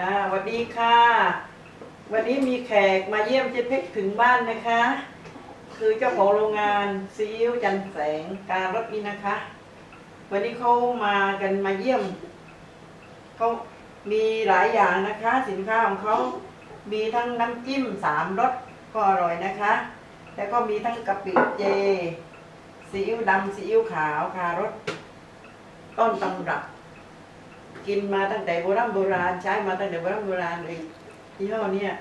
อ่าสวัสดีค่ะ วันนี้มีแขกมาเยี่ยมเจ๊เพชรถึงบ้านนะคะ คือเจ้าของโรงงานซีอิ๊วจันแสงการรถนี้นะคะ วันนี้เขามากันมาเยี่ยมเขามีหลายอย่างนะคะ สินค้าของเขามีทั้งน้ำจิ้มสามรสก็อร่อยนะคะ แล้วก็มีทั้งกะปิเจซีอิ๊วดำซีอิ๊วขาวคารสต้นตำรับ กินมาตั้งแต่โบราณโบราณใช้มาตั้งแต่โบราณโบราณเลยยี่ห้อเนี้ย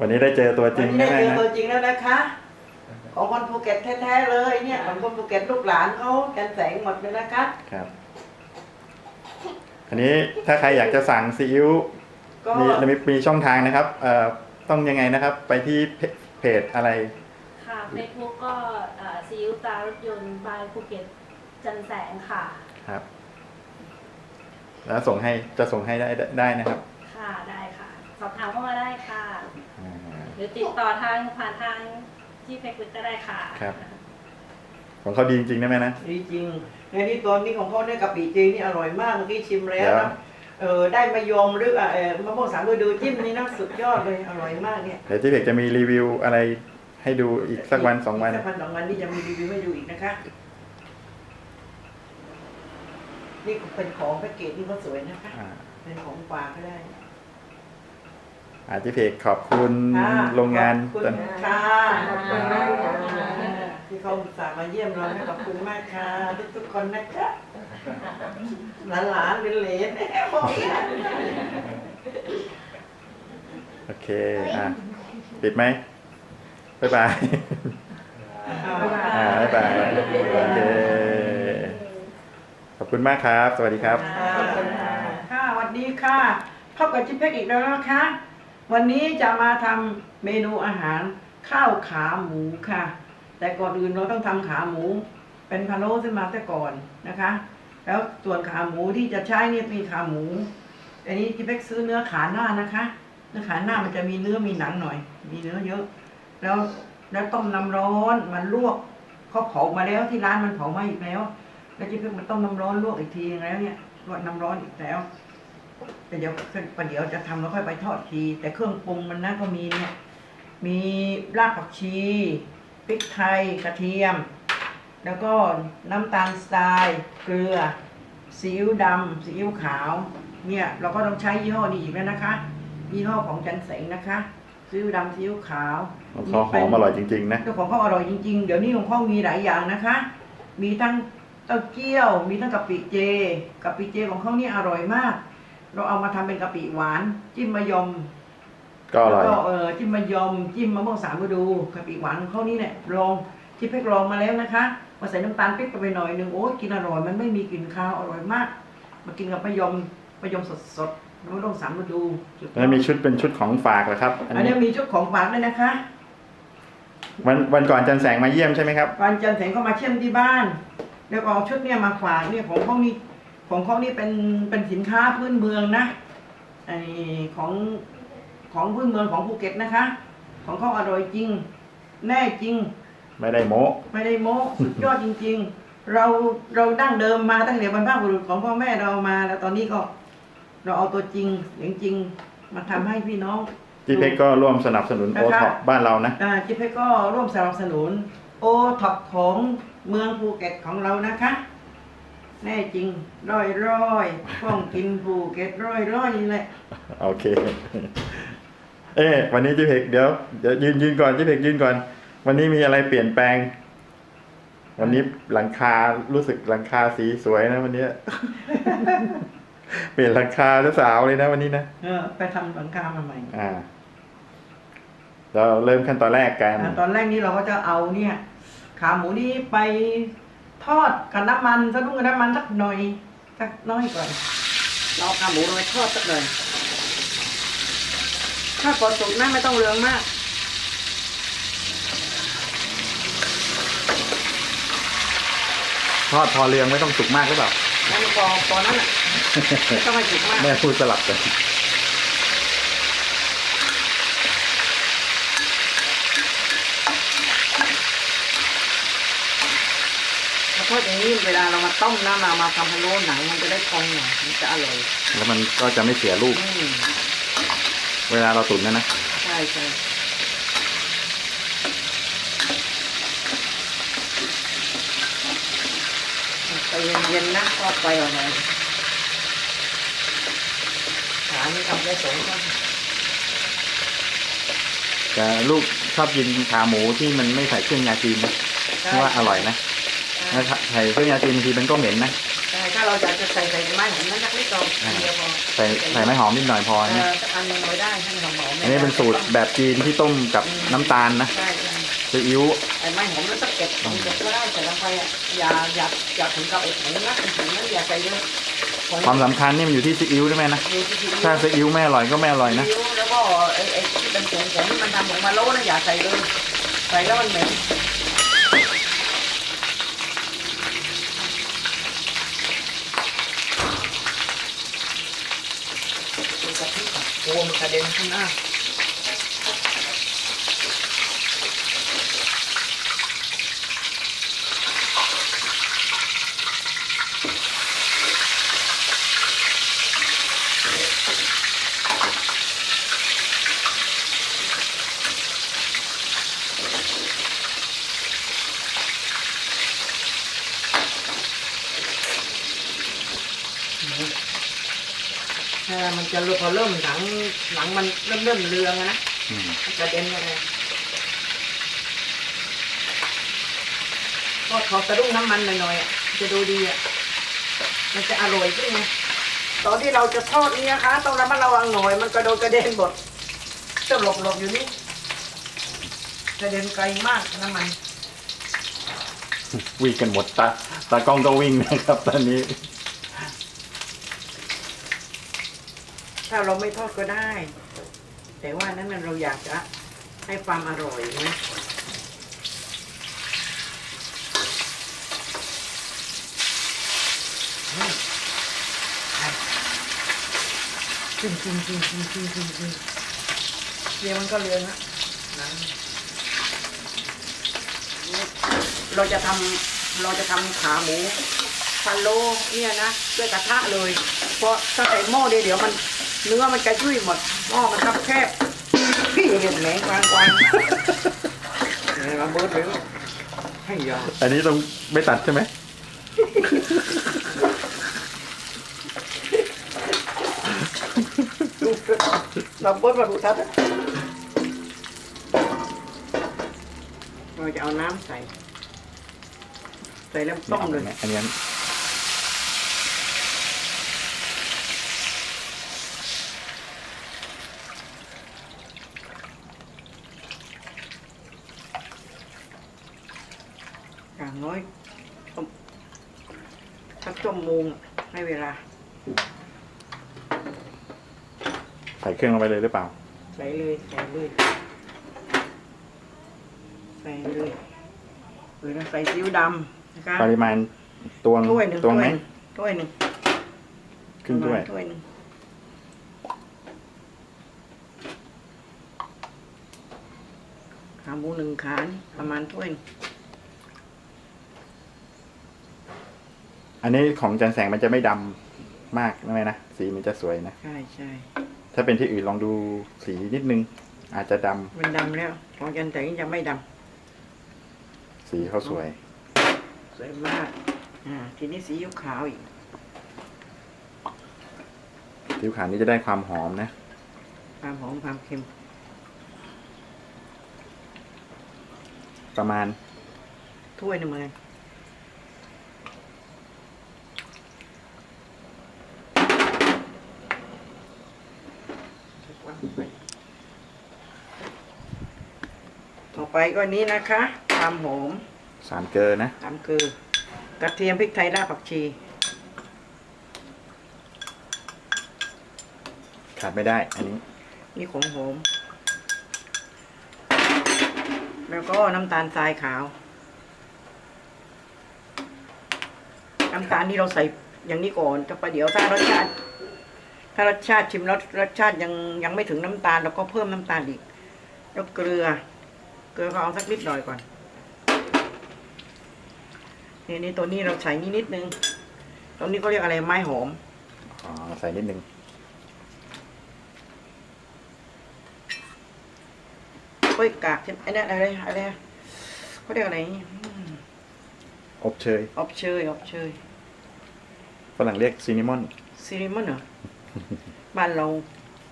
วันนี้ได้เจอตัวจวัรินงนี้ได้แน่เจอๆนะตัวจริงแล้วนะคะ ของคนภูเก็ตแท้ๆเลยเนี่ยของคนภูเก็ตลูกหลานเขากันแสงหมดเลยนะคะครับ อันนี้ถ้าใครอยากจะสั่งซีอิ๊วก็มีมีมีช่องทางนะครับเอ่อต้องยังไงนะครับ ไปที่เพเพจอะไร ค่ะเฟซบุ๊กก็เอ่อซีอิ๊วตารถยนต์บายภูเก็ตจันแสงค่ะ ครับ แล้วส่งให้จะส่งให้ได้ได้ได้นะครับค่ะได้ค่ะ สอบถามเข้ามาได้ค่ะ อ่าหรือติดต่อทางผ่านทางที่เฟซบุ๊กก็ได้ค่ะ ครับ ของเขาดีจริงๆนะแม่นะ ดีจริงในที่ตัวนี้ของเขาเนี่ยกะปิจีนี่อร่อยมากเมื่อกี้ชิมแล้วเดี๋ยวนะเออได้มายมหรือเออมะม่วงสามฤดูจิ้มนี่นะสุดยอดเลยอร่อยมากเนี่ยเดี๋ยวที่เพจจะมีรีวิวอะไรให้ดูอีกสักวันสองวัน สักวันสองวันนี่จะมีรีวิวให้ดูอีกนะคะ นี่เป็นของแพ็กเกจที่เขาสวยนะคะ อ่าเป็นของฝากก็ได้อาที่เพจขอบคุณค่ะโรงงานขอบคุณจันค่ะขอบคุณมากค่ะที่เขาอุตส่าห์มาเยี่ยมเรานะขอบคุณมากค่ะทุกๆคนนะคะหลานๆเป็นเหลนๆบอกเนี่ยโอเค อะ ปิดไหมบ๊ายบาย อ่าบ๊ายบาย โอเคขอบ คุณมากครับ สวัสดีครับค่ะสวัสดีค่ะพบกับจิ๊บเพ็กอีกแล้วนะคะ วันนี้จะมาทำเมนูอาหารข้าวขาหมูค่ะ แต่ก่อนอื่นเราต้องทำขาหมู เป็นพะโล้ขึ้นมาแต่ก่อนนะคะ แล้วส่วนขาหมูที่จะใช้เนี่ยมีขาหมู อันนี้จิ๊บเพ็กซื้อเนื้อขาหน้านะคะ เนื้อขาหน้ามันจะมีเนื้อมีหนังหน่อย มีเนื้อเยอะ แล้วแล้วต้มน้ำร้อนมันลวกเขาเผามาแล้วที่ร้านมันเผามาอีกแล้ว แล้วจิ๊บเพ็กมันต้มน้ำร้อนลวกอีกทีนึงแล้วเนี่ยลวกน้ำร้อนอีกแล้วแต่เดี๋ยวประเดี๋ยวจะทำแล้วค่อยไปทอดที แต่เครื่องปรุงมันนะก็มีเนี่ยมีรากผักชีพริกไทยกระเทียม แล้วก็น้ำตาลทรายเกลือซีอิ๊วดำซีอิ๊วขาว เนี่ยเราก็ต้องใช้ยี่ห้อนี้อีกแล้วนะคะยี่ห้อของจันเสงนะคะซีอิ๊วดำซีอิ๊วขาวของเขาหอมอร่อยจริงๆนะเจ้าของเขาอร่อยจริงๆ เดี๋ยวนี้ของเขามีหลายอย่างนะคะ มีทั้ง เต้าเจี้ยว มีทั้งกะปิเจกะปิเจของเขาเนี่ยอร่อยมาก เราเอามาทำเป็นกะปิหวาน จิ้มมะยมก็อร่อยแล้วก็เออจิ้มมะยมจิ้มมะม่วงสามฤดูกะปิหวานของเขานี่เนี่ยลองที่เพ็กลองมาแล้วนะคะมาใส่น้ำตาลปิ๊บไปหน่อยหนึ่งโอ้ยกินอร่อยมันไม่มีกลิ่นคาวอร่อยมาก มากินกับมะยมมะยมสดๆมะม่วงสามฤดูสุดยอดแล้วมีชุดเป็นชุดของฝากเหรอครับ อันอันนี้นี้มีชุดของฝากด้วยนะคะ วันวันก่อนจันแสงมาเยี่ยมใช่ไหมครับ วันจันทร์แสงก็มาเชี่ยมที่บ้าน แล้วก็เอาชุดเนี่ยมาฝากเนี่ยของเขานี่ของเขานี่เป็นเป็นสินค้าพื้นเมืองนะไอของของพื้นเมืองของภูเก็ตนะคะ ของเขาอร่อยจริง แน่จริง ไม่ได้โม้ไม่ได้โม้สุดยอดจริง ๆ เราเราดั้งเดิมมาตั้งแต่บรรพบุรุษของพ่อแม่เรามา แล้วตอนนี้ก็ เราเอาตัวจริงเสียงจริงมาทำให้พี่น้องที่เพชรก็ร่วมสนับสนุนนะโอคะ ท็อปบ้านเรานะ อ่าจิเพชรก็ร่วมสนับสนุน โอท็อปของ เมืองภูเก็ตของเรานะคะ แน่จริงร้อยร้อยป้องกินภูเก็ตร้อยร้อยนี่แหละโอเค เอ๊ะวันนี้ที่เพกเดี๋ยวเดี๋ยวยืนยืนก่อนที่เพกยืนก่อน วันนี้มีอะไรเปลี่ยนแปลง วันนี้หลังคารู้สึกหลังคาสีสวยนะวันเนี้ยเปลี่ยนหลังคาเจ้าสาวเลยนะวันนี้นะเออ ไปทำหลังคามาใหม่อ่า เราเริ่มขั้นตอนแรกกัน อ่าตอนแรกนี้เราก็จะเอาเนี่ย ขาหมูนี้ไปทอดกับน้ำมันสะดุ้งกับน้ำมันสักหน่อยสักน้อยก่อนเราเอาขาหมูลงไปทอดสักหน่อยถ้าพอสุกนะไม่ต้องเรืองมากทอดพอเรืองไม่ต้องสุกมากหรือเปล่า นั่นพอพอนั้นอะไม่ต้องให้สุกมาก แม่พูดสลับกัน อดอย่างนี้เวลาเรามาต้มน้ำมามาทำพะโล้หนังมันจะได้พองหน่อยมันจะอร่อยแล้วมันก็จะไม่เสียรูป อืมเวลาเราตุ๋นนะนะใช่ใช่ไปเย็นๆนะก็ไปเอาหน่อยขานี่ทำได้สองข้างแต่ลูกชอบกินขาหมูที่มันไม่ใส่เครื่องยาจีนนะเพราะว่าอร่อยนะ ถ้าใส่เครื่องยาจีนบางทีมันก็เหม็นนะใช่ถ้าเราอยากจะใส่ใส่ไม้ผมนั้นนักนิดเดียวอ่าเดียวพอใส่ใส่ไม้หอมนิดหน่อยพอเอนะอสักอันหนึงไว้ได้ให้หอมๆอันนี้เป็นสูตรแบบจีนที่ต้มกับน้ำตาลนะใช่ใช่ซีอิ๊วไอ้ไม้หอมแล้วต้องเก็บต้องเก็บก็ได้ใส่ลงไปอะอย่าอย่าอย่าถึงกับไอ้ถุงนะถุงนั้นอย่าใส่เยอะความสำคัญนี่มันอยู่ที่ซีอิ๊วใช่ไหมนะอยู่ที่ที่ถ้าซีอิ๊วไม่อร่อยก็ไม่อร่อยนะซีอิ๊วแล้วก็ไอ้ไอ้ที่เป็นผงผงที่มันทำออกมาโล้นะอย่าใส่เลยใส่แล้วมันเหม็นดูกะทิก่อน โอ้มันกระเด็นข้างหน้า ถ้ามัน จะพอเริ่มหนังหนังมันเริ่มเริ่มเรืองอะนะอืมมันกระเด็นอะไรก็ขอสะดุ้งน้ำมันหน่อยๆอะจะดูดีอะมันจะอร่อยขึ้นไงตอนที่เราจะทอดนี่นะคะต้องระมัดระวังหน่อย มันกระโดดกระเด็นหมดจะหลบหลบๆอยู่นี่กระเด็นไกลมากน้ำมัน วิ่งกันหมดตาตากล้องก็วิ่งนะครับ ตอนนี้ ถ้าเราไม่ทอดก็ได้ แต่ว่านั้นมันเราอยากจะให้ความอร่อยนะอืมไปจิ้มจิ้มจิ้มจิ้มจิ้มจิ้มจิ้มเดี๋ยวมันก็เลือนละนะเราจะทำเราจะทำขาหมูพะโล้เนี่ยนะด้วยกระทะเลย เพราะถ้าใส่หม้อเดียเดี๋ยวมัน เนื้อมันกระยุ่ยหมดหม้อมันคับแคบพี่เห็นแหมงกวางกวางเนี่ยมาเบิร์ดเลยให้ยาอันนี้ต้องไม่ตัดใช่ไหมดูเราเบิร์ดมาดูทัศน์เราจะเอาน้ำใส่ ใส่แล้วต้มเลย อันนี้ อย่างน้อยต้มสัก ชั่วโมงให้เวลา ใส่เครื่องลงไปเลยหรือเปล่า ใส่เลย ใส่เลย ใส่เลยหรือเราใส่ซีอิ๊วดำนะคะปริมาณตวงถ้วยหนึ่งตวงไหมถ้วยหนึ่งขึ้นด้วยประมาณถ้วยหนึ่งขาหมูหนึ่งขานี่ประมาณถ้วยหนึ่ง อันนี้ของจันแสงมันจะไม่ดำมากนะไหมนะสีมันจะสวยนะ ใช่ใช่ ถ้าเป็นที่อื่นลองดูสีนิดนึง อาจจะดำมันดำแล้ว ของจันแต่ยังไม่ดสีเขาสวยำสวยมาก อ่า ทีนี้สีอิ๊วขาวอีก ผิวขาวนี้จะได้ความหอมนะ ความหอมความเค็ม ประมาณถ้วยหนึ่งเลย ต่อไปก็นี้นะคะความหอมสามเกลือนะตามคือกระเทียมพริกไทยรากผักชี ขาดไม่ได้ อันนี้ นี่ของหอม แล้วก็น้ำตาลทรายขาว น้ำตาลที่เราใส่อย่างนี้ก่อนจะประเดี๋ยวถ้ารสชาติ ถ้ารสชาติชิมแล้วรสชาติยังยังไม่ถึงน้ำตาลเราก็เพิ่มน้ำตาลอีกแล้วเกลือ เกลือก็เอาสักนิดหน่อยก่อนนี่นี่ตัวนี้เราใส่นิดนิดนึงตัวนี้ก็เรียกอะไรไม้หอมอ๋อใส่นิดนึงเป้ยกากใช่ไหมไอ้นั่นอะไรอะไรเขาเรียกอะไรอืมอบเชยอบเชยอบเชยฝรั่งเรียกซินนามอนซีริมอนเหรอ บ้านเรา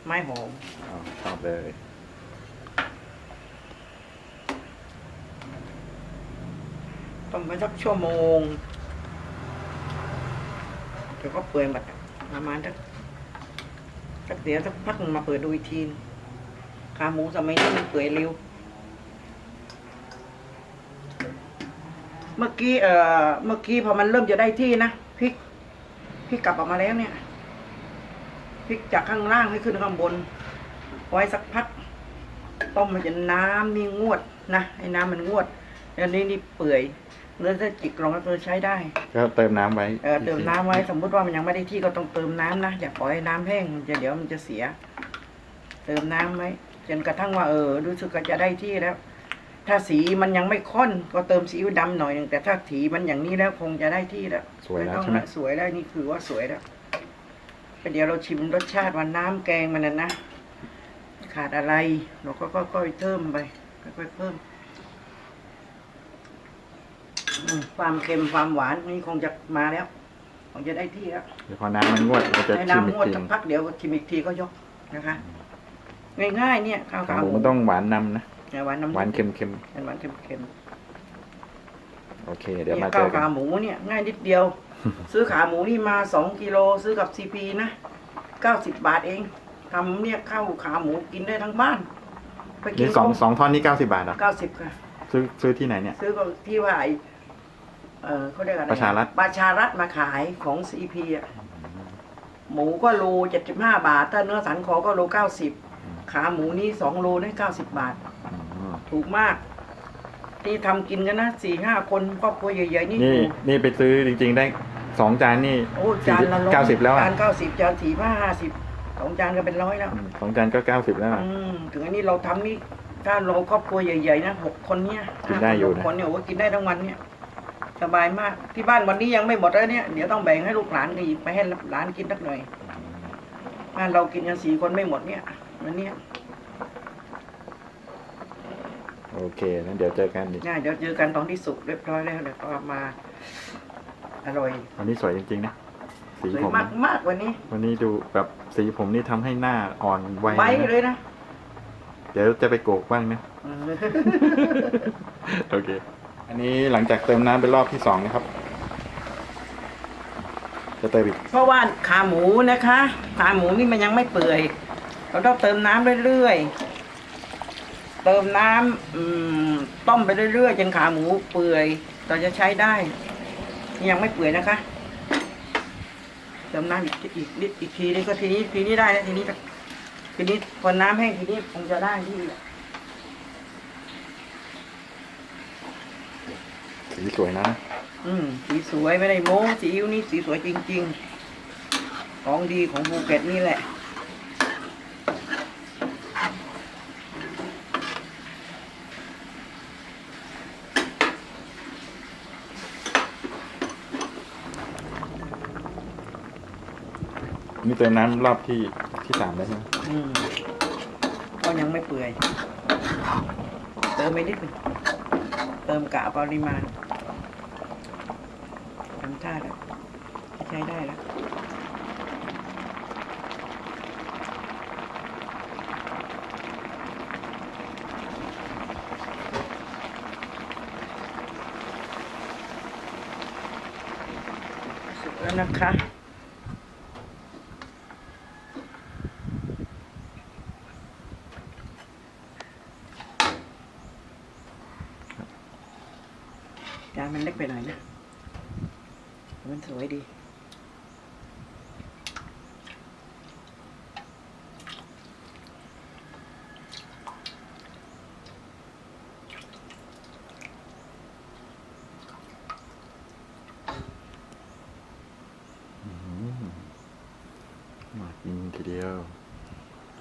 ไม้หอมอ๋อชอบเลย ต้มไปสักชั่วโมงเดี๋ยวก็เปื่อยหมดอะประมาณสักสักเดี๋ยวสักพักหนึ่งมาเปิดดูอีกทีนึงขาหมูสมัยนี้มันเปื่อยเร็ว เมื่อกี้เอ่อเมื่อกี้พอมันเริ่มจะได้ที่นะพริกพริกกลับออกมาแล้วเนี่ย พริกจากข้างล่างให้ขึ้นข้างบน ไว้สักพัก ต้มมันจะน้ำนี่งวดนะให้น้ำมันงวดแล้วนี่นี่เปื่อยเนื้อถ้าจิกลงก็คือใช้ได้ ก็เติมน้ำไว้เออเติมน้ำไว้สมมุติว่ามันยังไม่ได้ที่ก็ต้องเติมน้ำนะอย่าปล่อยให้น้ำแห้งมันจะเดี๋ยวมันจะเสีย เติมน้ำไว้จนกระทั่งว่าเออรู้สึกก็จะได้ที่แล้ว ถ้าสีมันยังไม่ข้นก็เติมซีอิ๊วดำหน่อยหนึ่งแต่ถ้าสีมันอย่างนี้แล้วคงจะได้ที่แล้วสวยแล้วต้องใช่ไหมละสวยแล้วนี่คือว่าสวยแล้ว เดี๋ยวเราชิมรสชาติว่าน้ำแกงมันน่ะนะ ขาดอะไร เราก็ค่อยๆเพิ่มไปค่อยๆเพิ่มอืมความเค็มความหวานนี่คงจะมาแล้วคงจะได้ที่แล้วเดี๋ยวพอน้ำมันงวดเราจะให้ชิมอีน้ำกงวดทีสักพักเดี๋ยวชิมอีกทีก็ยกนะคะ ง่ายๆเนี่ยข้าวขาขาหหมูมูมันต้องหวานนำนะหวานน้ำหวานเค็มเค็มหวานเค็มๆโอเคๆเดี๋ยวเนี่มายเจข้าอวกัขานหมูเนี่ยง่ายนิดเดียว ซื้อขาหมูนี่มาสองกิโลซื้อกับซีพีนะเก้าสิบบาทเองทำเนี่ยข้าวขาหมูกินได้ทั้งบ้าน ไปกินี่นสองสองท่อนนี่เก้าสิบาทเหรอเก้าสิบค่ะ ซื้อซื้อที่ไหนเนี่ย ซื้อก็ที่ว่าไอเออเขาเรียกอะไรประชารัฐ ประชารัฐมาขายของซีพีอะ หมูก็โลเจ็ดสิบห้าบาท ถ้าเนื้อสันคอก็โลเก้าสิบขาหมูนี่สองโลได้เก้าสิบบาท อืมถูกมากที่ทำกินกันนะสี่ห้าคนครอบครัวใหญ่ๆนี่นี่ถูกนี่ไปซื้อจริง ๆ ได้ สองจานนี่โอ้จานละร้อยเก้าสิบแล้วอะจานเก้าสิบจานสี่ห้าห้าสิบสองจานก็เป็นร้อยแล้วอืมสองจานก็เก้าสิบแล้วอะอืมถึงอันนี้เราทำนี่ถ้าเราครอบครัวใหญ่ๆนะหกคนเนี่ยกินได้อยู่นะหกคนเนี่ยโอ้กินได้ทั้งวันเนี่ย สบายมากที่บ้านวันนี้ยังไม่หมดเลยเนี่ยเดี๋ยวต้องแบ่งให้ลูกหลานอีกไปให้หลานกินสักหน่อยบ้านเรากินกันสี่คนไม่หมดเนี่ยวันเนี้ยโอเคนั้นเดี๋ยวเจอกันอีกง่ายเดี๋ยวเจอกันตอนที่สุกเรียบร้อยแล้วเดี๋ยวก็มา อร่อยวันนี้สวยจริงๆนะสีสวยผมมากมากๆวันนี้วันนี้ดูแบบสีผมนี่ทำให้หน้าอ่อนไวไว้นะเลยนะเดี๋ยวจะไปโกกบ้างนะ เออโอเค อันนี้หลังจากเติมน้ำเป็นรอบที่สองนะครับ จะเติมอีกเพราะว่าขาหมูนะคะ ขาหมูนี่มันยังไม่เปื่อย เราต้องเติมน้ำเรื่อยๆ เติมน้ำอืมต้มไปเรื่อยๆจนขาหมูเปื่อยเราจะใช้ได้นี่ ยังไม่เปื่อยนะคะเติมน้ำอีกอีกนิดอีกทีนึงก็ทีนี้ทีนี้ได้แล้วทีนี้ก็ทีนี้พอน้ำแห้งทีนี้คงจะได้ที่สีสวยนะ อืม สีสวยไม่ได้โม้สีอิ้วนี่สีสวยจริง ๆ ของดีของภูเก็ตนี่แหละ นี่เติมน้ำรอบที่ที่สามแล้วใช่ไหมอืมก็ยังไม่เปื่อย เติมไปนิดหนึงเติมกะปริมาณทำท่าแล้วใช้ได้แล้ว สุกแล้วนะคะ จาน มันเล็กไปหน่อยนะแต่มันสวยดี มากินทีเดียว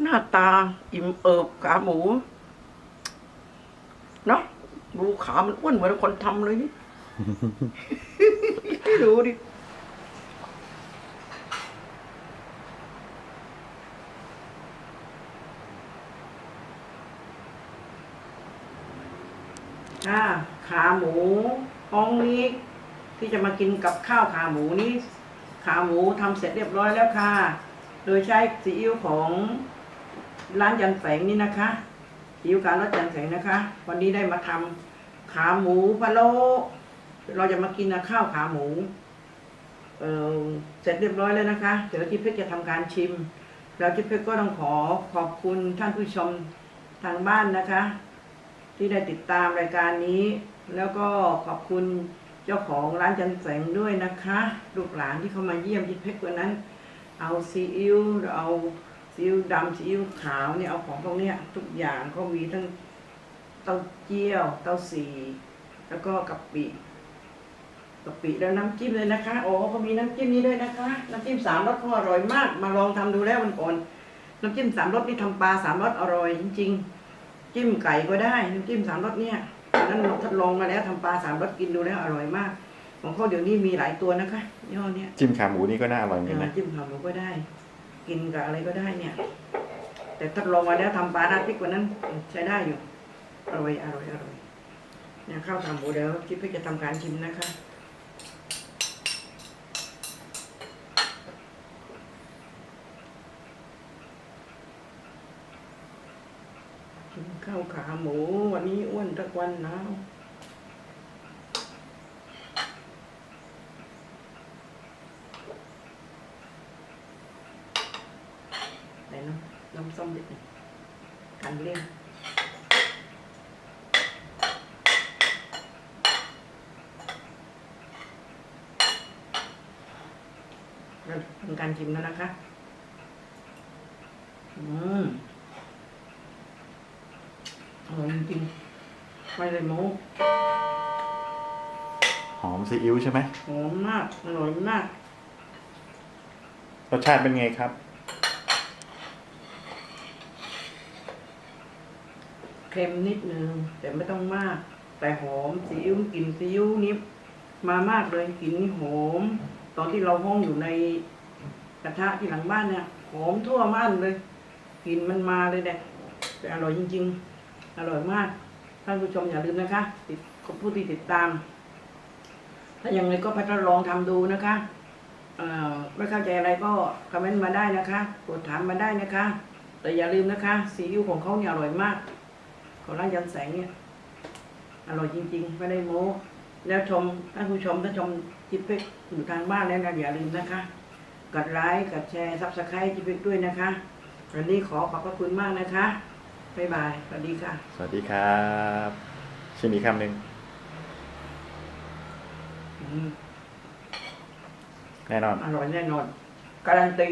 หน้าตาอิ่มเอิบขาหมู เนาะดูขามันอ้วนเหมือนคนทำเลยนี่ ดูดิอ่าขาหมูห้องนี้ ที่จะมากินกับข้าวขาหมูนี้ ขาหมูทำเสร็จเรียบร้อยแล้วค่ะ โดยใช้ซีอิ๊วของร้านยันแสงนี่นะคะซีอิ๊วการรสยันแสงนะคะ วันนี้ได้มาทำขาหมูพะโล้ เราจะมากินข้าวขาหมูเเสร็จเรียบร้อยแล้วนะคะเดี๋ยวจิ๊บเพชรจะทำการชิมแล้วจิ๊บเพชรก็ต้องขอขอบคุณท่านผู้ชมทางบ้านนะคะ ที่ได้ติดตามรายการนี้ แล้วก็ขอบคุณเจ้าของร้านจันแสงด้วยนะคะลูกหลานที่เข้ามาเยี่ยมยิดเพชรวันนั้น เอาซีอิ๊วเอาซีอิ๊วดำซีอิ๊วขาวเนี่ยเอาของพวกเนี้ยทุกอย่างก็มีทั้งเต้าเจี้ยว เต้าสี แล้วก็กะปิ กะปิแล้วน้ำจิ้มเลยนะคะ โอ้เขามีน้ำจิ้มนี้ด้วยนะคะ น้ำจิ้มสามรสเขาอร่อยมาก มาลองทำดูแล้วมันก่อน น้ำจิ้มสามรสนี่ทำปลาสามรสอร่อยจริง ๆ จิ้มไก่ก็ได้ น้ำจิ้มสามรสเนี่ยนั้นเราทดลองมาแล้วทำปลาสามรสกินดูแล้วอร่อยมาก ของเขาเดี๋ยวนี้มีหลายตัวนะคะยี่ห้อเนี้ยจิ้มขาหมูนี่ก็น่าอร่อยเหมือนกันนะจิ้มขาหมูก็ได้ กินกับอะไรก็ได้เนี่ย แต่ทดลองมาแล้วทำปลาหน้าพริกกว่านั้นใช้ได้อยู่อร่อยอร่อยอร่อยเนี่ยข้าวขาหมูเดี๋ยวจิ๊บพี่จะทำการชิมนะคะ กินข้าวขาหมู วันนี้อ้วนทุกวันนะไหนน้ำน้ำส้มนิดหนึงกันเลี่ยงเราทำการชิมแล้วนะคะ อืม อร่อยจริงๆไม่เลยโม้หอมซีอิ๊วใช่ไหมหอมมากอร่อยมาก รสชาติเป็นไงครับ เค็มนิดนึงแต่ไม่ต้องมาก แต่หอมซีอิ๊วกลิ่นซีอิ๊วนี่มามากเลยกลิ่นนี่หอม ตอนที่เราห้องอยู่ในกระทะที่หลังบ้านเนี่ยหอมทั่วบ้านเลยกลิ่นมันมาเลยเนี่ยแต่อร่อยจริง ๆ อร่อยมาก ท่านผู้ชมอย่าลืมนะคะติดผู้ที่ติดตาม ถ้ายังไงก็ไปทดลองทำดูนะคะไม่เข้าใจอะไรก็คอมเมนต์มาได้นะคะกดถามมาได้นะคะ แต่อย่าลืมนะคะซีอิ๊วของเขาเนี่ยอร่อยมาก ของร้านยันแสงเนี่ยอร่อยจริง ๆ ไม่ได้โม้แล้วชมท่านผู้ชมถ้าชมจิปเพ็กอยู่ทางบ้านแล้วนะอย่าลืมนะคะกดไลค์กดแชร์ซับสไครต์จิปเพ็กด้วยนะคะวันนี้ขอขอบพระคุณมากนะคะ บ๊ายบาย สวัสดีค่ะ สวัสดีครับชิมอีกคำหนึ่งอืมแน่นอน อร่อยแน่นอน การันตี